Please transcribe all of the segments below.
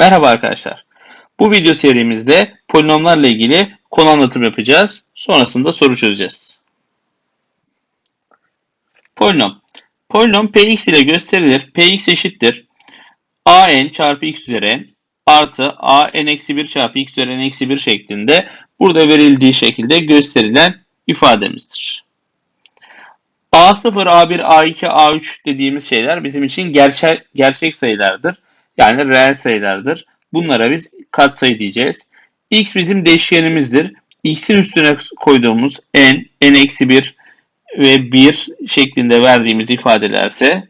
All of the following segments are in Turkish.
Merhaba arkadaşlar. Bu video serimizde polinomlarla ilgili konu anlatım yapacağız. Sonrasında soru çözeceğiz. Polinom. Polinom px ile gösterilir. px eşittir. an çarpı x üzeri n artı an eksi 1 çarpı x üzeri n eksi 1 şeklinde burada verildiği şekilde gösterilen ifademizdir. A0, A1, A2, A3 dediğimiz şeyler bizim için gerçek, gerçek sayılardır. Yani reel sayılardır. Bunlara biz katsayı diyeceğiz. X bizim değişkenimizdir. X'in üstüne koyduğumuz n, n-1 ve 1 şeklinde verdiğimiz ifadelerse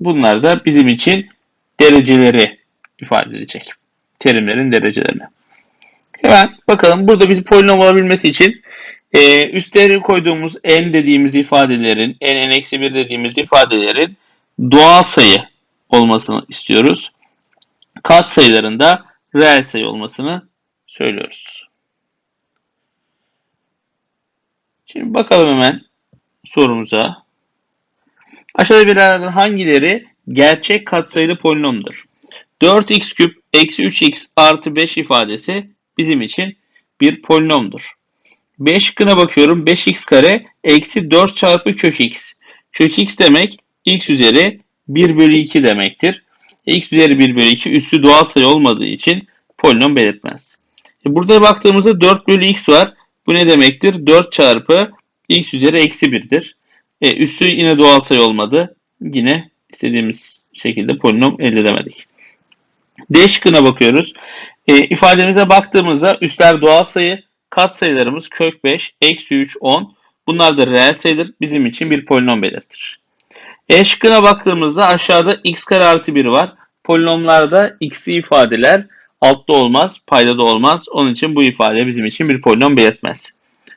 bunlar da bizim için dereceleri ifade edecek. Terimlerin derecelerini. Hemen bakalım burada biz polinom olabilmesi için e, üstleri koyduğumuz n dediğimiz ifadelerin, n, n-1 dediğimiz ifadelerin doğal sayı olmasını istiyoruz kat sayılarında reel sayı olmasını söylüyoruz. Şimdi bakalım hemen sorumuza. Aşağıda verilenlerden hangileri gerçek katsayılı polinomdur? 4x küp eksi 3x artı 5 ifadesi bizim için bir polinomdur. 5 şıkkına bakıyorum. 5x kare eksi 4 çarpı kök x. Kök x demek x üzeri 1 bölü 2 demektir x üzeri 1 bölü 2 üssü doğal sayı olmadığı için polinom belirtmez. Burada baktığımızda 4 bölü x var. Bu ne demektir? 4 çarpı x üzeri eksi 1'dir. E, üssü yine doğal sayı olmadı. Yine istediğimiz şekilde polinom elde edemedik. D şıkkına bakıyoruz. E, ifademize baktığımızda üstler doğal sayı, kat sayılarımız kök 5, eksi 3, 10. Bunlar da reel sayıdır. Bizim için bir polinom belirtir. E şıkkına baktığımızda aşağıda x kare artı 1 var. Polinomlarda x'li ifadeler altta olmaz, payda da olmaz. Onun için bu ifade bizim için bir polinom belirtmez.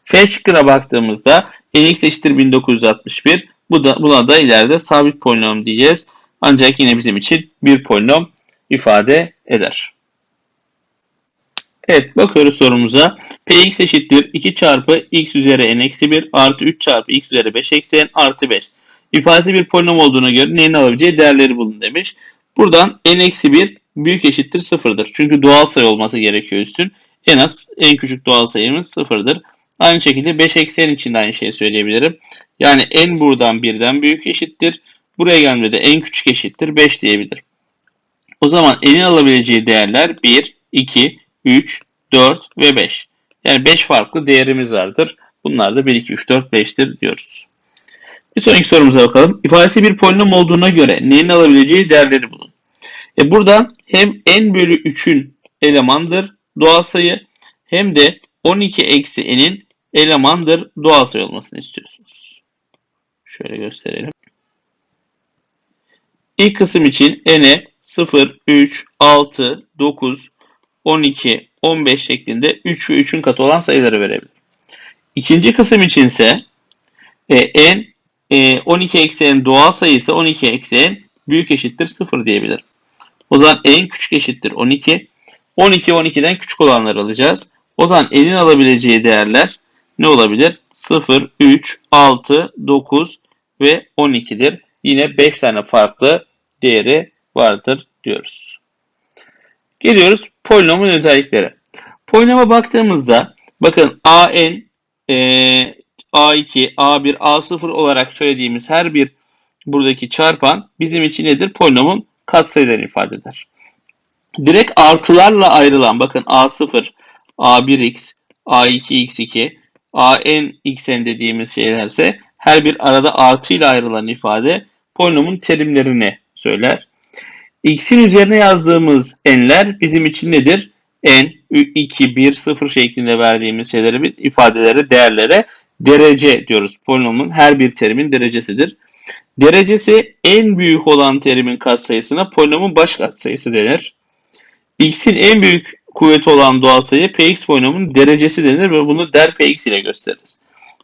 F şıkkına baktığımızda nx eşittir 1961. Bu da, buna da ileride sabit polinom diyeceğiz. Ancak yine bizim için bir polinom ifade eder. Evet bakıyoruz sorumuza. Px eşittir 2 çarpı x üzeri n eksi 1 artı 3 çarpı x üzeri 5 eksi n artı 5. İfadesi bir polinom olduğuna göre neyin alabileceği değerleri bulun demiş. Buradan n-1 büyük eşittir sıfırdır. Çünkü doğal sayı olması gerekiyor üstün. En az en küçük doğal sayımız sıfırdır. Aynı şekilde 5 eksi n için de aynı şeyi söyleyebilirim. Yani n buradan birden büyük eşittir. Buraya geldiğinde en küçük eşittir 5 diyebilirim. O zaman n'in alabileceği değerler 1, 2, 3, 4 ve 5. Yani 5 farklı değerimiz vardır. Bunlar da 1, 2, 3, 4, 5'tir diyoruz. Bir sonraki sorumuza bakalım. İfadesi bir polinom olduğuna göre neyin alabileceği değerleri bulun. E buradan hem n bölü 3'ün elemandır doğal sayı hem de 12 eksi n'in elemandır doğal sayı olmasını istiyorsunuz. Şöyle gösterelim. İlk kısım için n'e 0, 3, 6, 9, 12, 15 şeklinde 3 ve 3'ün katı olan sayıları verebilir. İkinci kısım için ise e, n e, 12 eksen doğal sayısı 12 eksen büyük eşittir 0 diyebilirim. O zaman en küçük eşittir 12. 12 12'den küçük olanları alacağız. O zaman n'in alabileceği değerler ne olabilir? 0, 3, 6, 9 ve 12'dir. Yine 5 tane farklı değeri vardır diyoruz. Geliyoruz polinomun özellikleri. Polinoma baktığımızda bakın a n e, A2, A1, A0 olarak söylediğimiz her bir buradaki çarpan bizim için nedir? Polinomun katsayılarını ifade eder. Direkt artılarla ayrılan bakın A0, A1x, A2x2, AN dediğimiz şeylerse her bir arada artıyla ayrılan ifade polinomun terimlerini söyler. X'in üzerine yazdığımız n'ler bizim için nedir? n, 2, 1, 0 şeklinde verdiğimiz şeyleri biz ifadelere, değerlere derece diyoruz. Polinomun her bir terimin derecesidir. Derecesi en büyük olan terimin katsayısına polinomun baş katsayısı denir. X'in en büyük kuvveti olan doğal sayı Px polinomun derecesi denir ve bunu der Px ile gösteririz.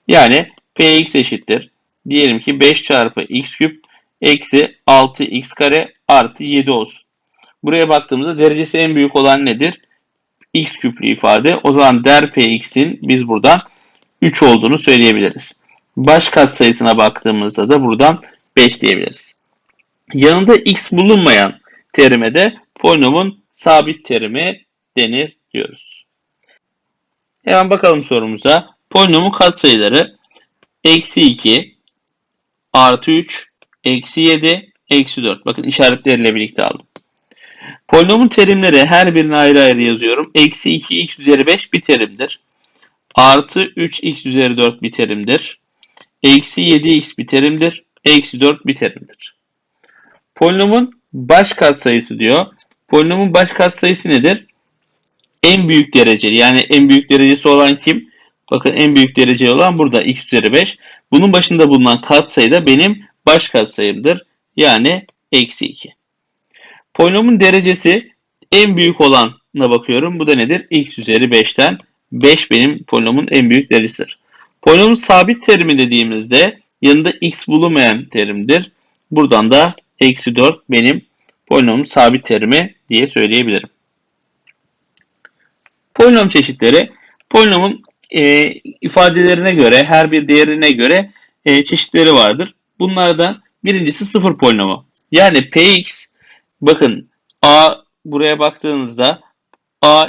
Yani Px eşittir. Diyelim ki 5 çarpı x küp eksi 6x kare artı 7 olsun. Buraya baktığımızda derecesi en büyük olan nedir? x küplü ifade. O zaman der Px'in biz buradan 3 olduğunu söyleyebiliriz. Baş katsayısına baktığımızda da buradan 5 diyebiliriz. Yanında x bulunmayan terime de polinomun sabit terimi denir diyoruz. Hemen bakalım sorumuza. Polinomun katsayıları eksi 2, artı 3, eksi 7, eksi 4. Bakın işaretleriyle birlikte aldım. Polinomun terimleri her birini ayrı ayrı yazıyorum. Eksi 2x üzeri 5 bir terimdir. Artı 3x üzeri 4 bir terimdir. Eksi 7x bir terimdir. Eksi 4 bir terimdir. Polinomun baş katsayısı diyor. Polinomun baş katsayısı nedir? En büyük dereceli yani en büyük derecesi olan kim? Bakın en büyük dereceli olan burada x üzeri 5. Bunun başında bulunan katsayı da benim baş katsayımdır. Yani eksi 2. Polinomun derecesi en büyük olanına bakıyorum. Bu da nedir? x üzeri 5'ten 5 benim polinomun en büyük derecesidir. Polinomun sabit terimi dediğimizde yanında x bulunmayan terimdir. Buradan da eksi 4 benim polinom sabit terimi diye söyleyebilirim. Polinom çeşitleri polinomun e, ifadelerine göre her bir değerine göre e, çeşitleri vardır. Bunlardan birincisi sıfır polinomu. Yani px bakın a buraya baktığınızda a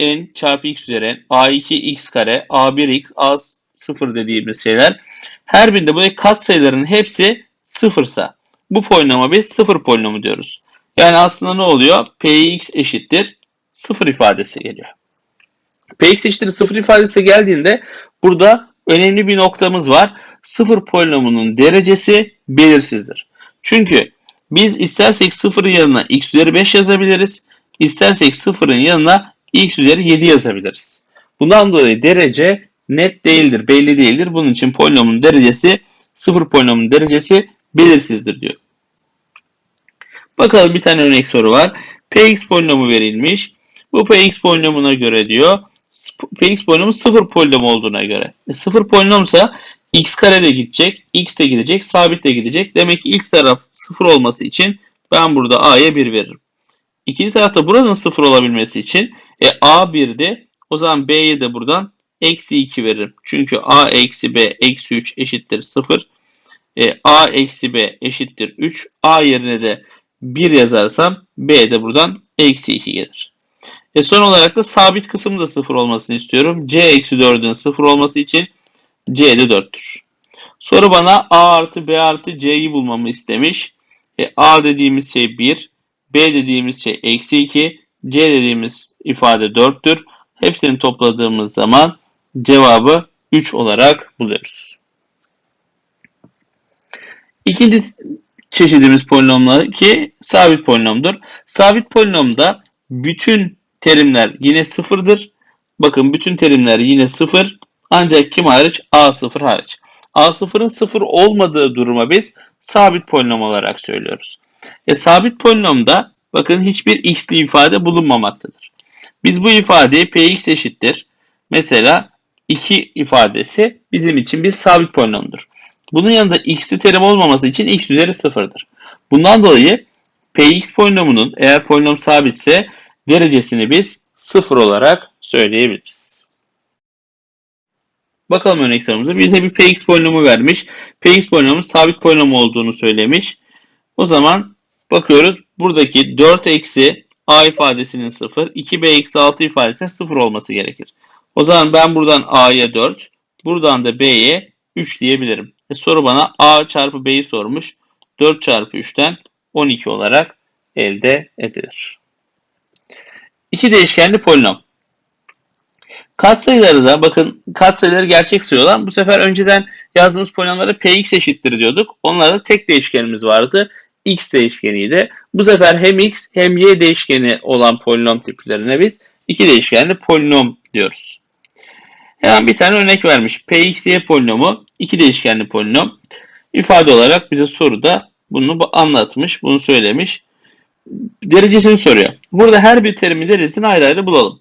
n çarpı x üzeri a2 x kare a1x a0 dediğimiz şeyler her birinde bu kat sayıların hepsi sıfırsa bu polinoma biz sıfır polinomu diyoruz. Yani aslında ne oluyor? px eşittir sıfır ifadesi geliyor. px eşittir sıfır ifadesi geldiğinde burada önemli bir noktamız var. Sıfır polinomunun derecesi belirsizdir. Çünkü biz istersek sıfırın yanına x üzeri 5 yazabiliriz. İstersek sıfırın yanına x üzeri 7 yazabiliriz. Bundan dolayı derece net değildir, belli değildir. Bunun için polinomun derecesi, sıfır polinomun derecesi belirsizdir diyor. Bakalım bir tane örnek soru var. Px polinomu verilmiş. Bu Px polinomuna göre diyor. Px polinomu sıfır polinom olduğuna göre. E, sıfır polinomsa x kare de gidecek, x de gidecek, sabit de gidecek. Demek ki ilk taraf sıfır olması için ben burada a'ya 1 veririm. İkinci tarafta buranın sıfır olabilmesi için e, a 1'de o zaman b'ye de buradan eksi 2 veririm. Çünkü a eksi b eksi 3 eşittir 0. E, a eksi b eşittir 3. a yerine de 1 yazarsam b de buradan eksi 2 gelir. E son olarak da sabit kısım da 0 olmasını istiyorum. c eksi 4'ün 0 olması için c de 4'tür. Soru bana a artı b artı c'yi bulmamı istemiş. E, a dediğimiz şey 1, b dediğimiz şey eksi 2, c dediğimiz ifade 4'tür. Hepsini topladığımız zaman cevabı 3 olarak buluyoruz. İkinci çeşidimiz polinomlar ki sabit polinomdur. Sabit polinomda bütün terimler yine sıfırdır. Bakın bütün terimler yine sıfır. Ancak kim hariç? A0 hariç. A0'ın sıfır olmadığı duruma biz sabit polinom olarak söylüyoruz. E, sabit polinomda bakın hiçbir x'li ifade bulunmamaktadır. Biz bu ifadeyi px eşittir. Mesela 2 ifadesi bizim için bir sabit polinomdur. Bunun yanında x'li terim olmaması için x üzeri sıfırdır. Bundan dolayı px polinomunun eğer polinom sabitse derecesini biz sıfır olarak söyleyebiliriz. Bakalım örnek sorumuza. Bize bir px polinomu vermiş. px polinomun sabit polinom olduğunu söylemiş. O zaman bakıyoruz. Buradaki 4 eksi a ifadesinin 0, 2b eksi 6 ifadesinin 0 olması gerekir. O zaman ben buradan a'ya 4, buradan da b'ye 3 diyebilirim. E soru bana a çarpı b'yi sormuş. 4 çarpı 3'ten 12 olarak elde edilir. İki değişkenli polinom. Katsayıları da bakın katsayıları gerçek sayı olan bu sefer önceden yazdığımız polinomlara px eşittir diyorduk. Onlarda tek değişkenimiz vardı. X değişkeniydi. Bu sefer hem x hem y değişkeni olan polinom tiplerine biz iki değişkenli polinom diyoruz. Hemen bir tane örnek vermiş. Pxy polinomu iki değişkenli polinom. İfade olarak bize soruda bunu anlatmış, bunu söylemiş. Derecesini soruyor. Burada her bir terimin derecesini ayrı ayrı bulalım.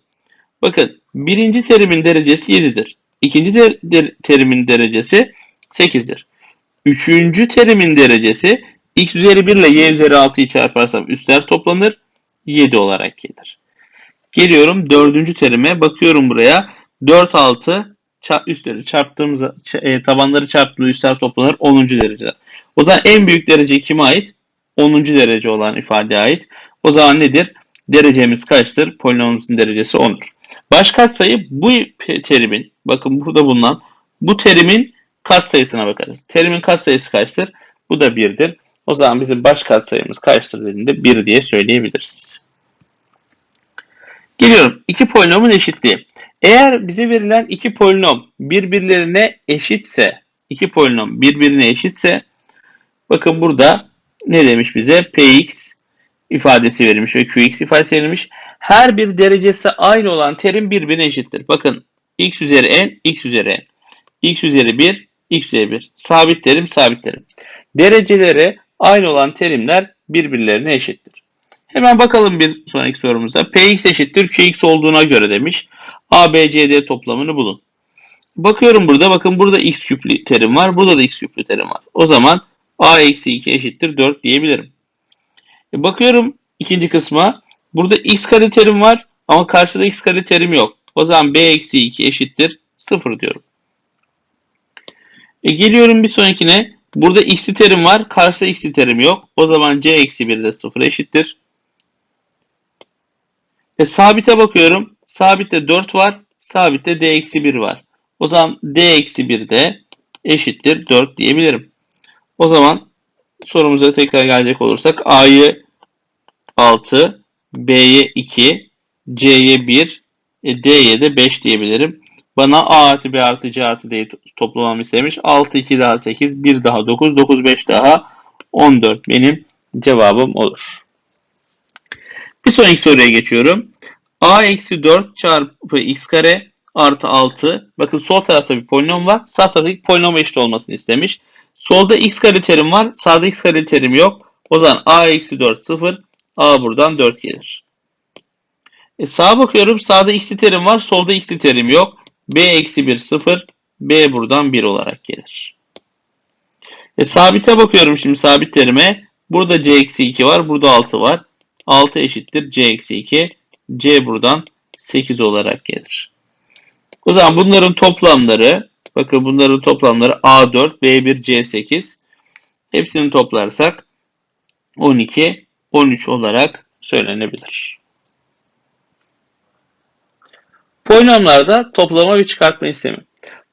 Bakın birinci terimin derecesi 7'dir. İkinci de, de, terimin derecesi 8'dir. Üçüncü terimin derecesi x üzeri 1 ile y üzeri 6'yı çarparsam üstler toplanır. 7 olarak gelir. Geliyorum dördüncü terime. Bakıyorum buraya. 4, 6 üstleri çarptığımız e, tabanları çarptığında üstler toplanır 10. derece. O zaman en büyük derece kime ait? 10. derece olan ifadeye ait. O zaman nedir? Derecemiz kaçtır? Polinomumuzun derecesi 10'dur. Baş katsayı bu terimin, bakın burada bulunan bu terimin katsayısına bakarız. Terimin katsayısı kaçtır? Bu da 1'dir. O zaman bizim baş katsayımız kaçtır dediğinde 1 diye söyleyebiliriz. Geliyorum. İki polinomun eşitliği. Eğer bize verilen iki polinom birbirlerine eşitse, iki polinom birbirine eşitse, bakın burada ne demiş bize? Px ifadesi verilmiş ve Qx ifadesi verilmiş. Her bir derecesi aynı olan terim birbirine eşittir. Bakın x üzeri n, x üzeri n. x üzeri 1, x üzeri 1. Sabit terim, sabit terim. Dereceleri aynı olan terimler birbirlerine eşittir. Hemen bakalım bir sonraki sorumuza. Px eşittir Qx olduğuna göre demiş. A, B, C, D toplamını bulun. Bakıyorum burada. Bakın burada x küplü terim var. Burada da x küplü terim var. O zaman A eksi 2 eşittir 4 diyebilirim. E bakıyorum ikinci kısma. Burada x kare terim var ama karşıda x kare terim yok. O zaman b eksi 2 eşittir 0 diyorum. E geliyorum bir sonrakine. Burada x'li terim var. Karşıda x'li terim yok. O zaman c eksi 1 de 0 eşittir. E sabite bakıyorum. Sabitte 4 var. Sabitte d eksi 1 var. O zaman d eksi 1 de eşittir 4 diyebilirim. O zaman sorumuza tekrar gelecek olursak A'yı 6, B'ye 2, C'ye 1, e, D'ye de 5 diyebilirim. Bana A artı B artı C artı D'yi toplamamı istemiş. 6, 2 daha 8, 1 daha 9, 9, 5 daha 14 benim cevabım olur. Bir sonraki soruya geçiyorum. A eksi 4 çarpı x kare artı 6. Bakın sol tarafta bir polinom var. Sağ taraftaki polinom eşit olmasını istemiş. Solda x kare terim var. Sağda x kare terim yok. O zaman a eksi 4 0. a buradan 4 gelir. E sağa bakıyorum. Sağda x'li terim var. Solda x'li terim yok. B eksi 1 0. b buradan 1 olarak gelir. E sabite bakıyorum şimdi sabit terime. Burada c eksi 2 var. Burada 6 var. 6 eşittir c eksi 2. c buradan 8 olarak gelir. O zaman bunların toplamları bakın bunların toplamları A4, B1, C8 hepsini toplarsak 12, 13 olarak söylenebilir. Polinomlarda toplama ve çıkartma işlemi.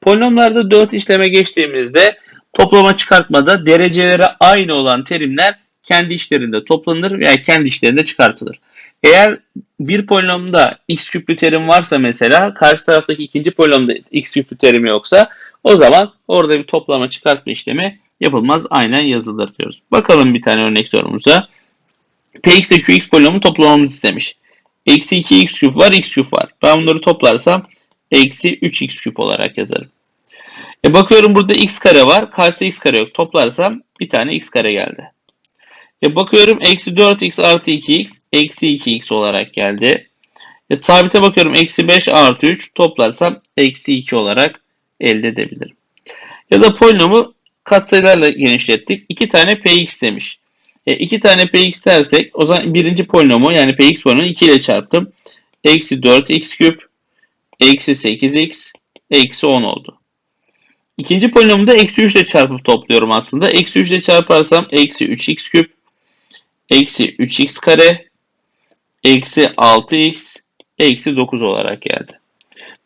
Polinomlarda 4 işleme geçtiğimizde toplama çıkartmada dereceleri aynı olan terimler kendi işlerinde toplanır veya kendi işlerinde çıkartılır. Eğer bir polinomda x küplü terim varsa mesela karşı taraftaki ikinci polinomda x küplü terim yoksa o zaman orada bir toplama çıkartma işlemi yapılmaz. Aynen yazılır diyoruz. Bakalım bir tane örnek sorumuza. Px ile Qx polinomu toplamamızı istemiş. Eksi 2x küp var, x küp var. Ben bunları toplarsam eksi 3x küp olarak yazarım. E bakıyorum burada x kare var. Karşıda x kare yok. Toplarsam bir tane x kare geldi. E bakıyorum eksi 4x artı 2x eksi 2x olarak geldi. E sabite bakıyorum eksi 5 artı 3 toplarsam eksi 2 olarak elde edebilirim. Ya da polinomu katsayılarla genişlettik. 2 tane px demiş. E 2 tane px dersek o zaman birinci polinomu yani px polinomu 2 ile çarptım. Eksi 4x küp eksi 8x eksi 10 oldu. İkinci polinomu da eksi 3 ile çarpıp topluyorum aslında. Eksi 3 ile çarparsam eksi 3x küp eksi 3x kare eksi 6x eksi 9 olarak geldi.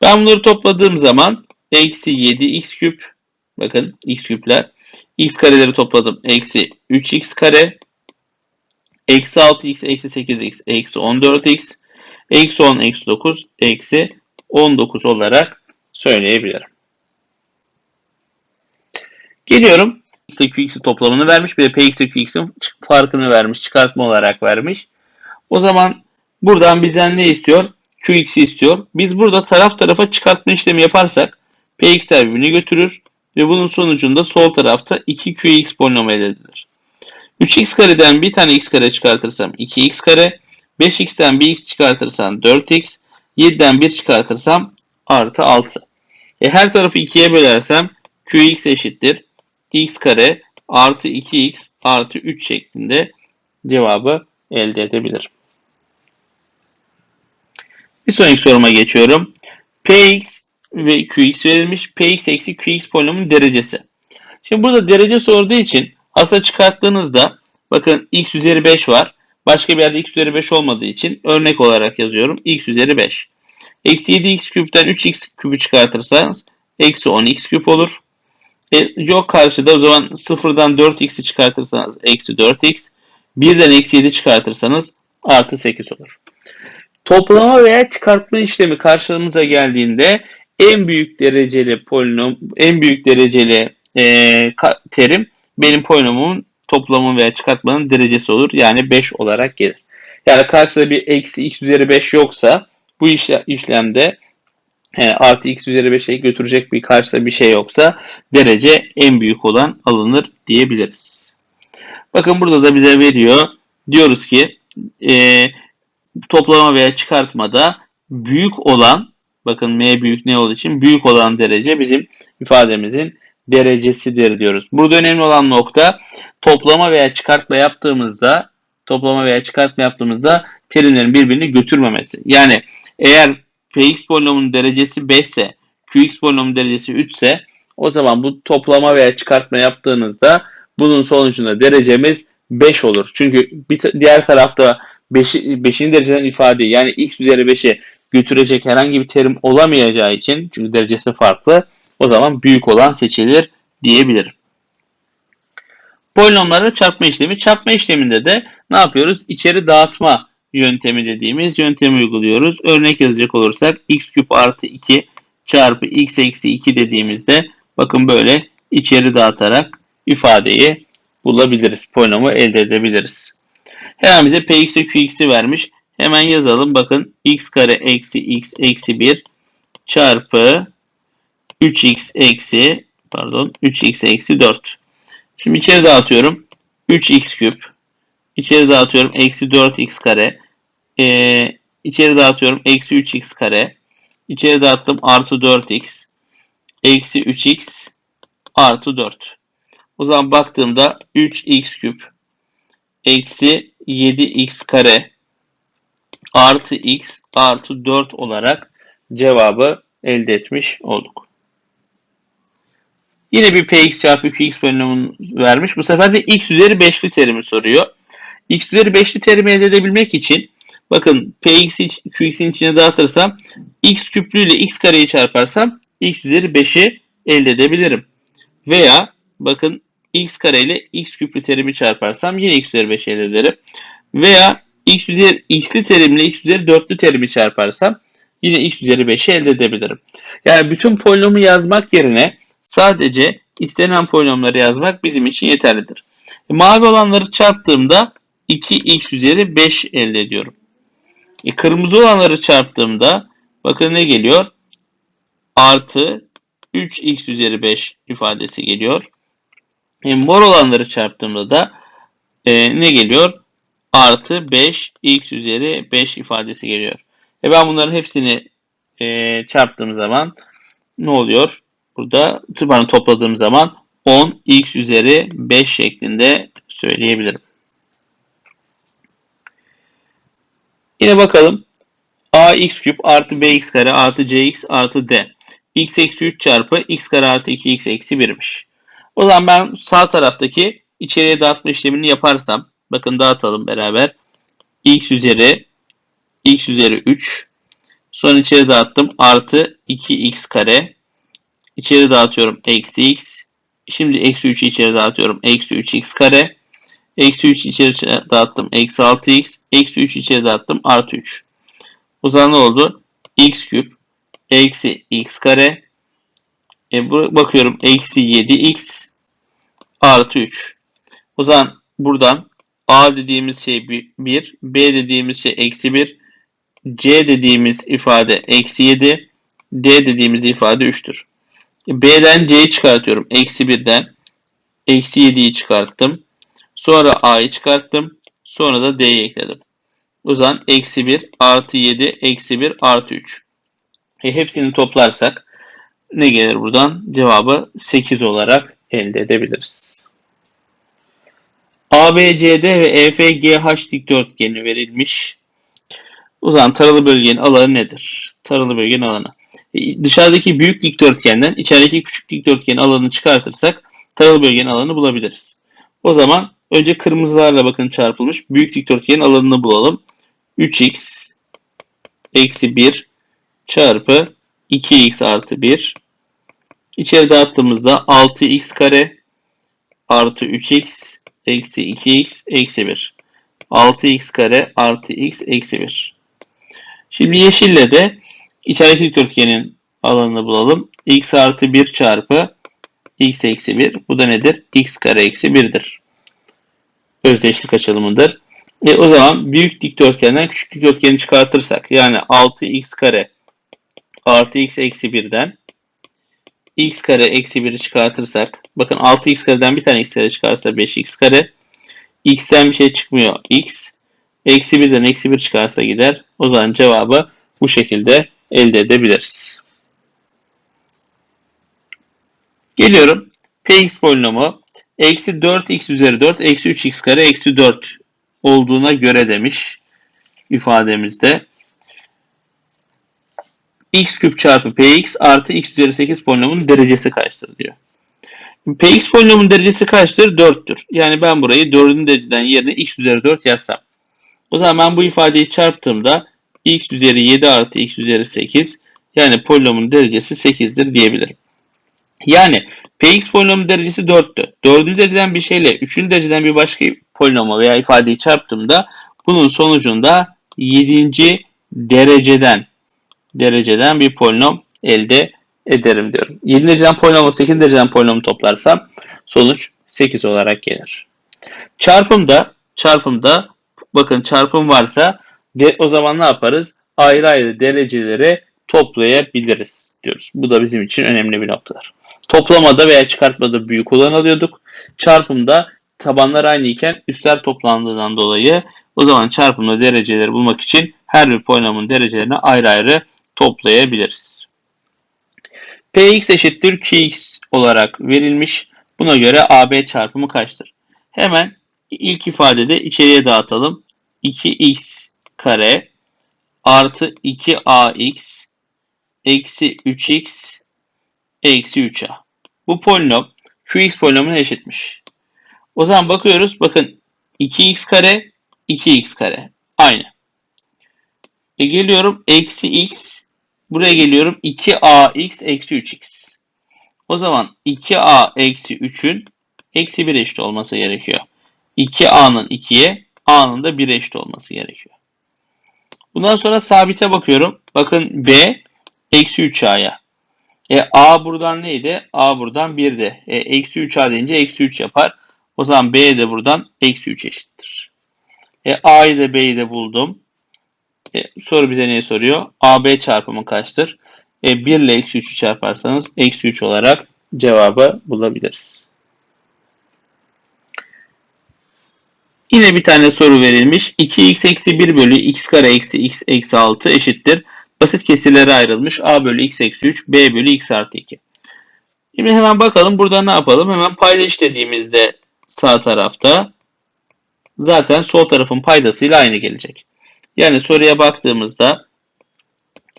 Ben bunları topladığım zaman eksi 7x küp bakın x küpler x kareleri topladım. Eksi 3x kare eksi 6x eksi 8x eksi 14x eksi 10 eksi 9 eksi 19 olarak söyleyebilirim. Geliyorum x ile qx'in toplamını vermiş. Bir de px qx'in farkını vermiş. Çıkartma olarak vermiş. O zaman buradan bizden ne istiyor? qx'i istiyor. Biz burada taraf tarafa çıkartma işlemi yaparsak px'ler birbirini götürür ve bunun sonucunda sol tarafta 2qx polinomu elde edilir. 3x kareden bir tane x kare çıkartırsam 2x kare, 5x'ten bir x çıkartırsam 4x, 7'den 1 çıkartırsam artı 6. E her tarafı 2'ye bölersem qx eşittir x kare artı 2x artı 3 şeklinde cevabı elde edebilirim. Bir sonraki soruma geçiyorum. Px ve Qx verilmiş. Px eksi Qx polinomun derecesi. Şimdi burada derece sorduğu için aslında çıkarttığınızda bakın x üzeri 5 var. Başka bir yerde x üzeri 5 olmadığı için örnek olarak yazıyorum. x üzeri 5. Eksi 7x küpten 3x küpü çıkartırsanız eksi 10x küp olur. E, yok karşıda o zaman sıfırdan 4x'i çıkartırsanız eksi 4x. Birden eksi 7 çıkartırsanız artı 8 olur. Toplama veya çıkartma işlemi karşımıza geldiğinde en büyük dereceli polinom, en büyük dereceli e, terim benim polinomumun toplamı veya çıkartmanın derecesi olur. Yani 5 olarak gelir. Yani karşıda bir eksi x üzeri 5 yoksa bu işlemde e, artı x üzeri 5'e götürecek bir karşıda bir şey yoksa derece en büyük olan alınır diyebiliriz. Bakın burada da bize veriyor. Diyoruz ki e, toplama veya çıkartmada büyük olan bakın m büyük ne olduğu için büyük olan derece bizim ifademizin derecesidir diyoruz. Burada önemli olan nokta toplama veya çıkartma yaptığımızda toplama veya çıkartma yaptığımızda terimlerin birbirini götürmemesi. Yani eğer px polinomunun derecesi 5 ise qx polinomunun derecesi 3 ise o zaman bu toplama veya çıkartma yaptığınızda bunun sonucunda derecemiz 5 olur. Çünkü bir diğer tarafta 5. 5. dereceden ifade yani x üzeri 5'e götürecek herhangi bir terim olamayacağı için çünkü derecesi farklı o zaman büyük olan seçilir diyebilirim. Polinomlarda çarpma işlemi. Çarpma işleminde de ne yapıyoruz? İçeri dağıtma yöntemi dediğimiz yöntemi uyguluyoruz. Örnek yazacak olursak x küp artı 2 çarpı x eksi 2 dediğimizde bakın böyle içeri dağıtarak ifadeyi bulabiliriz. Polinomu elde edebiliriz. Hemen bize px'e qx'i vermiş. Hemen yazalım. Bakın x kare eksi x eksi 1 çarpı 3x eksi pardon 3x eksi 4. Şimdi içeri dağıtıyorum. 3x küp. İçeri dağıtıyorum. Eksi 4x kare. Ee, içeri dağıtıyorum. Eksi 3x kare. İçeri dağıttım. Artı 4x. Eksi 3x artı 4. O zaman baktığımda 3x küp eksi 7x kare artı x artı 4 olarak cevabı elde etmiş olduk. Yine bir px çarpı qx polinomunu vermiş. Bu sefer de x üzeri 5'li terimi soruyor. x üzeri 5'li terimi elde edebilmek için bakın px'i qx'in içine dağıtırsam x küplü ile x kareyi çarparsam x üzeri 5'i elde edebilirim. Veya bakın x kare ile x küplü terimi çarparsam yine x üzeri 5 elde ederim. Veya x üzeri x'li terimle x üzeri 4'lü terimi çarparsam yine x üzeri 5'i elde edebilirim. Yani bütün polinomu yazmak yerine sadece istenen polinomları yazmak bizim için yeterlidir. E, mavi olanları çarptığımda 2x üzeri 5 elde ediyorum. E, kırmızı olanları çarptığımda bakın ne geliyor? Artı 3x üzeri 5 ifadesi geliyor. E, mor olanları çarptığımda da e, ne geliyor? Artı 5x üzeri 5 ifadesi geliyor. E ben bunların hepsini e, çarptığım zaman ne oluyor? Burada pardon, topladığım zaman 10x üzeri 5 şeklinde söyleyebilirim. Yine bakalım. ax küp artı bx kare artı cx artı d. x eksi 3 çarpı x kare artı 2x eksi 1'miş. O zaman ben sağ taraftaki içeriye dağıtma işlemini yaparsam bakın dağıtalım beraber. x üzeri x üzeri 3 sonra içeri dağıttım artı 2x kare İçeri dağıtıyorum eksi x. Şimdi eksi 3'ü içeri dağıtıyorum. Eksi 3x kare. Eksi 3 içeri dağıttım. Eksi 6x. Eksi 3 içeri dağıttım. Artı 3. O zaman ne oldu? x küp. Eksi x kare. E, bakıyorum. Eksi 7x. Artı 3. O zaman buradan a dediğimiz şey 1. B dediğimiz şey eksi 1. C dediğimiz ifade eksi 7. D dediğimiz ifade 3'tür. B'den C'yi çıkartıyorum. Eksi 1'den. Eksi 7'yi çıkarttım. Sonra A'yı çıkarttım. Sonra da D'yi ekledim. O zaman eksi 1 artı 7 eksi 1 artı 3. E, hepsini toplarsak ne gelir buradan? Cevabı 8 olarak elde edebiliriz. ABCD ve EFGH dikdörtgeni verilmiş. O zaman taralı bölgenin alanı nedir? Taralı bölgenin alanı. Dışarıdaki büyük dikdörtgenden içerideki küçük dikdörtgenin alanını çıkartırsak taralı bölgenin alanını bulabiliriz. O zaman Önce kırmızılarla bakın çarpılmış. Büyük dikdörtgenin alanını bulalım. 3x eksi 1 çarpı 2x artı 1. İçeri dağıttığımızda 6x kare artı 3x eksi 2x eksi 1. 6x kare artı x eksi 1. Şimdi yeşille de içerideki dikdörtgenin alanını bulalım. x artı 1 çarpı x eksi 1. Bu da nedir? x kare eksi 1'dir. Özdeşlik açılımıdır. E, o zaman büyük dikdörtgenden küçük dikdörtgeni çıkartırsak yani 6x kare artı x eksi 1'den x kare eksi 1'i çıkartırsak bakın 6x kareden bir tane x kare çıkarsa 5x kare x'ten bir şey çıkmıyor x eksi 1'den eksi 1 çıkarsa gider. O zaman cevabı bu şekilde elde edebiliriz. Geliyorum. Px polinomu eksi 4x üzeri 4 eksi 3x kare eksi 4 olduğuna göre demiş ifademizde. x küp çarpı px artı x üzeri 8 polinomun derecesi kaçtır diyor. px polinomun derecesi kaçtır? 4'tür. Yani ben burayı 4. dereceden yerine x üzeri 4 yazsam. O zaman ben bu ifadeyi çarptığımda x üzeri 7 artı x üzeri 8 yani polinomun derecesi 8'dir diyebilirim. Yani px polinomun derecesi 4'tü. 4. dereceden bir şeyle 3. dereceden bir başka polinomu veya ifadeyi çarptığımda bunun sonucunda 7. dereceden dereceden bir polinom elde ederim diyorum. 7 dereceden polinomu 8 dereceden polinomu toplarsam sonuç 8 olarak gelir. Çarpımda çarpımda bakın çarpım varsa de, o zaman ne yaparız? Ayrı ayrı dereceleri toplayabiliriz diyoruz. Bu da bizim için önemli bir noktadır. Toplamada veya çıkartmada büyük olan alıyorduk. Çarpımda tabanlar aynı iken üstler toplandığından dolayı o zaman çarpımda dereceleri bulmak için her bir polinomun derecelerini ayrı ayrı toplayabiliriz. Px eşittir Qx olarak verilmiş. Buna göre AB çarpımı kaçtır? Hemen ilk ifadede içeriye dağıtalım. 2x kare artı 2ax eksi 3x eksi 3a. Bu polinom qx polinomuna eşitmiş. O zaman bakıyoruz. Bakın 2x kare 2x kare. Aynı. E geliyorum eksi x. Buraya geliyorum 2ax eksi 3x. O zaman 2a eksi 3'ün eksi 1 eşit olması gerekiyor. 2a'nın 2'ye a'nın da 1 eşit olması gerekiyor. Bundan sonra sabite bakıyorum. Bakın b eksi 3a'ya. E, a buradan neydi? a buradan 1'di. E, eksi 3a deyince eksi 3 yapar. O zaman b de buradan eksi 3 eşittir. E, a'yı da b'yi de buldum. E, soru bize neyi soruyor? AB çarpımı kaçtır? E, 1 ile eksi 3'ü çarparsanız eksi 3 olarak cevabı bulabiliriz. Yine bir tane soru verilmiş. 2x eksi 1 bölü x kare eksi x eksi 6 eşittir. Basit kesirlere ayrılmış. a bölü x eksi 3, b bölü x artı 2. Şimdi hemen bakalım burada ne yapalım? Hemen paylaş dediğimizde sağ tarafta zaten sol tarafın paydasıyla aynı gelecek. Yani soruya baktığımızda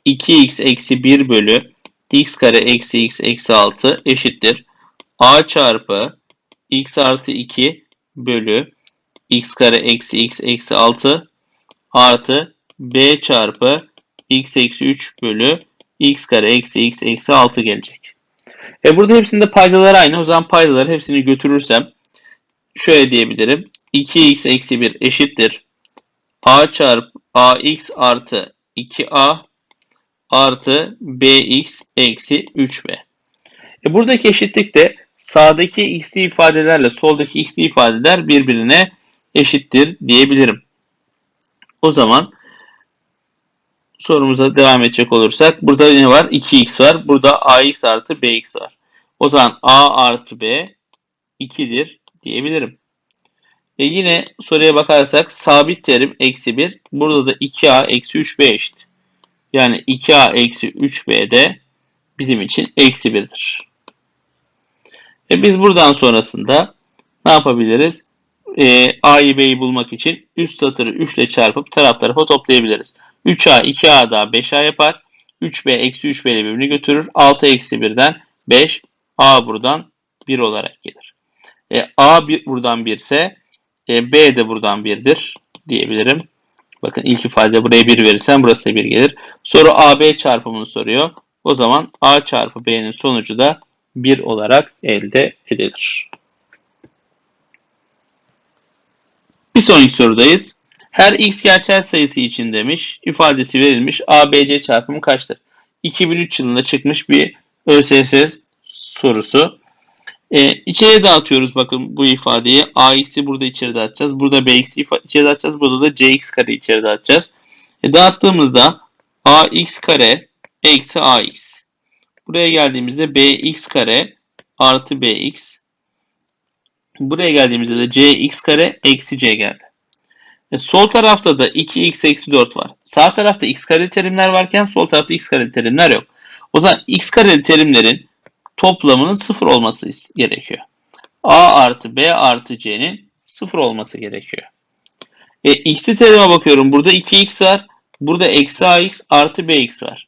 2x eksi 1 bölü x kare eksi x eksi 6 eşittir. a çarpı x artı 2 bölü x kare eksi x eksi 6 artı b çarpı x eksi 3 bölü x kare eksi x eksi 6 gelecek. E burada hepsinde paydalar aynı. O zaman paydaları hepsini götürürsem şöyle diyebilirim. 2x eksi 1 eşittir. a çarpı ax artı 2a artı bx eksi 3b. E buradaki eşitlik de sağdaki x'li ifadelerle soldaki x'li ifadeler birbirine eşittir diyebilirim. O zaman sorumuza devam edecek olursak burada ne var? 2x var. Burada ax artı bx var. O zaman a artı b 2'dir diyebilirim. E yine soruya bakarsak sabit terim eksi 1. Burada da 2a eksi 3b eşit. Yani 2a eksi 3b de bizim için eksi 1'dir. E biz buradan sonrasında ne yapabiliriz? E, a'yı b'yi bulmak için üst satırı 3 ile çarpıp taraf tarafa toplayabiliriz. 3a 2a daha 5a yapar. 3b eksi 3b ile birbirini götürür. 6 eksi 1'den 5 a buradan 1 olarak gelir. E, a bir, buradan 1 ise E, B de buradan 1'dir diyebilirim. Bakın ilk ifade buraya 1 verirsem burası da 1 gelir. Soru AB çarpımını soruyor. O zaman A çarpı B'nin sonucu da 1 olarak elde edilir. Bir sonraki sorudayız. Her x gerçel sayısı için demiş, ifadesi verilmiş. ABC çarpımı kaçtır? 2003 yılında çıkmış bir ÖSS sorusu. Ee, içeri dağıtıyoruz bakın bu ifadeyi. AX'i burada içeri dağıtacağız. Burada BX'i içeri dağıtacağız. Burada da CX kare içeri dağıtacağız. E, dağıttığımızda AX kare eksi AX. Buraya geldiğimizde BX kare artı BX. Buraya geldiğimizde de CX kare eksi C geldi. E, sol tarafta da 2x eksi 4 var. Sağ tarafta x kare terimler varken sol tarafta x kare terimler yok. O zaman x kare terimlerin toplamının 0 olması gerekiyor. a artı b artı c'nin 0 olması gerekiyor. E, x'li terime bakıyorum. Burada 2x var. Burada eksi ax artı bx var.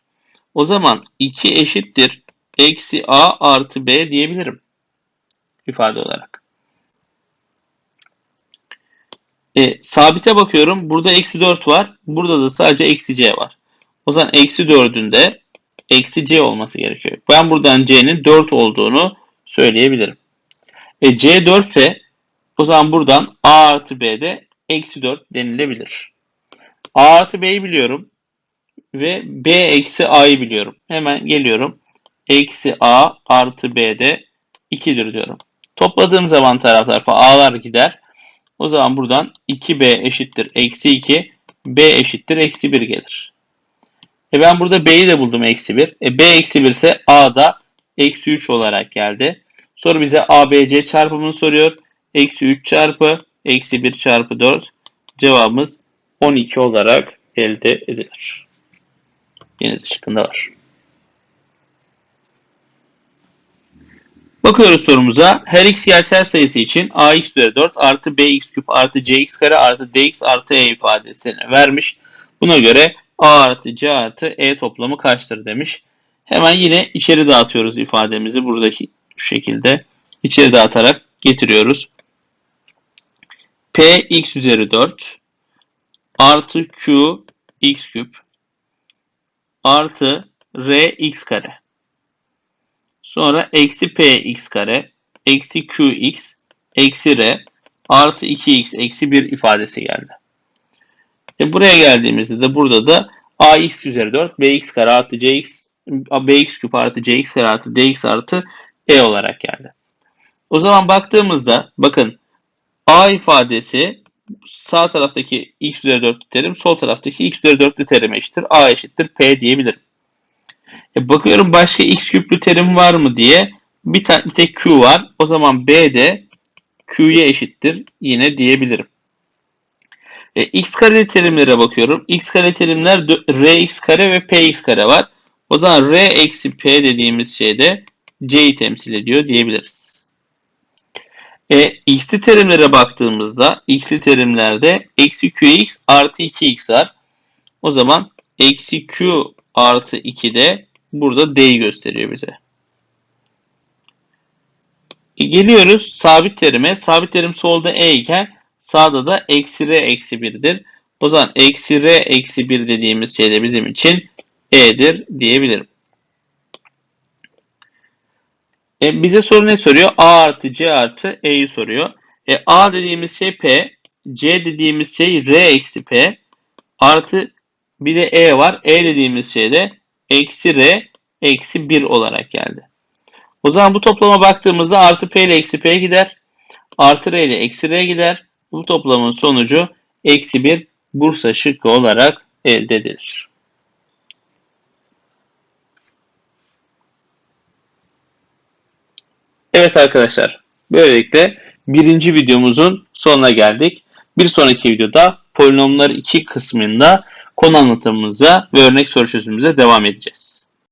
O zaman 2 eşittir eksi a artı b diyebilirim. ifade olarak. E, sabite bakıyorum. Burada eksi 4 var. Burada da sadece eksi c var. O zaman eksi 4'ün de eksi c olması gerekiyor. Ben buradan c'nin 4 olduğunu söyleyebilirim. E, c 4 ise o zaman buradan a artı b'de eksi 4 denilebilir. a artı b'yi biliyorum. Ve b eksi a'yı biliyorum. Hemen geliyorum. Eksi a artı b'de 2'dir diyorum. Topladığım zaman taraf tarafa a'lar gider. O zaman buradan 2b eşittir eksi 2, b eşittir eksi 1 gelir. E ben burada b'yi de buldum eksi 1. E b eksi 1 ise a da eksi 3 olarak geldi. Soru bize abc çarpımını soruyor. Eksi 3 çarpı eksi 1 çarpı 4. Cevabımız 12 olarak elde edilir. Deniz şıkkında var. Bakıyoruz sorumuza. Her x gerçel sayısı için ax üzeri 4 artı bx küp artı cx kare artı dx artı e ifadesini vermiş. Buna göre a artı c artı e toplamı kaçtır demiş. Hemen yine içeri dağıtıyoruz ifademizi. Buradaki şu şekilde içeri dağıtarak getiriyoruz. p x üzeri 4 artı q x küp artı r x kare Sonra eksi px kare eksi qx eksi r artı 2x eksi 1 ifadesi geldi. E buraya geldiğimizde de burada da ax üzeri 4 bx kare artı cx bx küp artı cx kare artı dx artı e olarak geldi. O zaman baktığımızda bakın a ifadesi sağ taraftaki x üzeri 4'lü terim sol taraftaki x üzeri 4'lü terim eşittir. a eşittir p diyebilirim. E bakıyorum başka x küplü terim var mı diye. Bir, tane, tek q var. O zaman b de q'ye eşittir yine diyebilirim. E, x kare terimlere bakıyorum. x kare terimler rx kare ve px kare var. O zaman r eksi p dediğimiz şey de c'yi temsil ediyor diyebiliriz. E, x'li terimlere baktığımızda x'li terimlerde eksi qx artı 2x var. O zaman eksi q artı 2 de burada D'yi gösteriyor bize. E geliyoruz sabit terime. Sabit terim solda E iken sağda da eksi R eksi 1'dir. O zaman eksi R eksi 1 dediğimiz şey de bizim için E'dir diyebilirim. E bize soru ne soruyor? A artı C artı E'yi soruyor. E A dediğimiz şey P, C dediğimiz şey R eksi P artı bir de E var. E dediğimiz şey de eksi R eksi 1 olarak geldi. O zaman bu toplama baktığımızda artı P ile eksi P gider. Artı R ile eksi R gider. Bu toplamın sonucu eksi 1 Bursa şıkkı olarak elde edilir. Evet arkadaşlar. Böylelikle birinci videomuzun sonuna geldik. Bir sonraki videoda polinomlar 2 kısmında konu anlatımımıza ve örnek soru çözümümüze devam edeceğiz.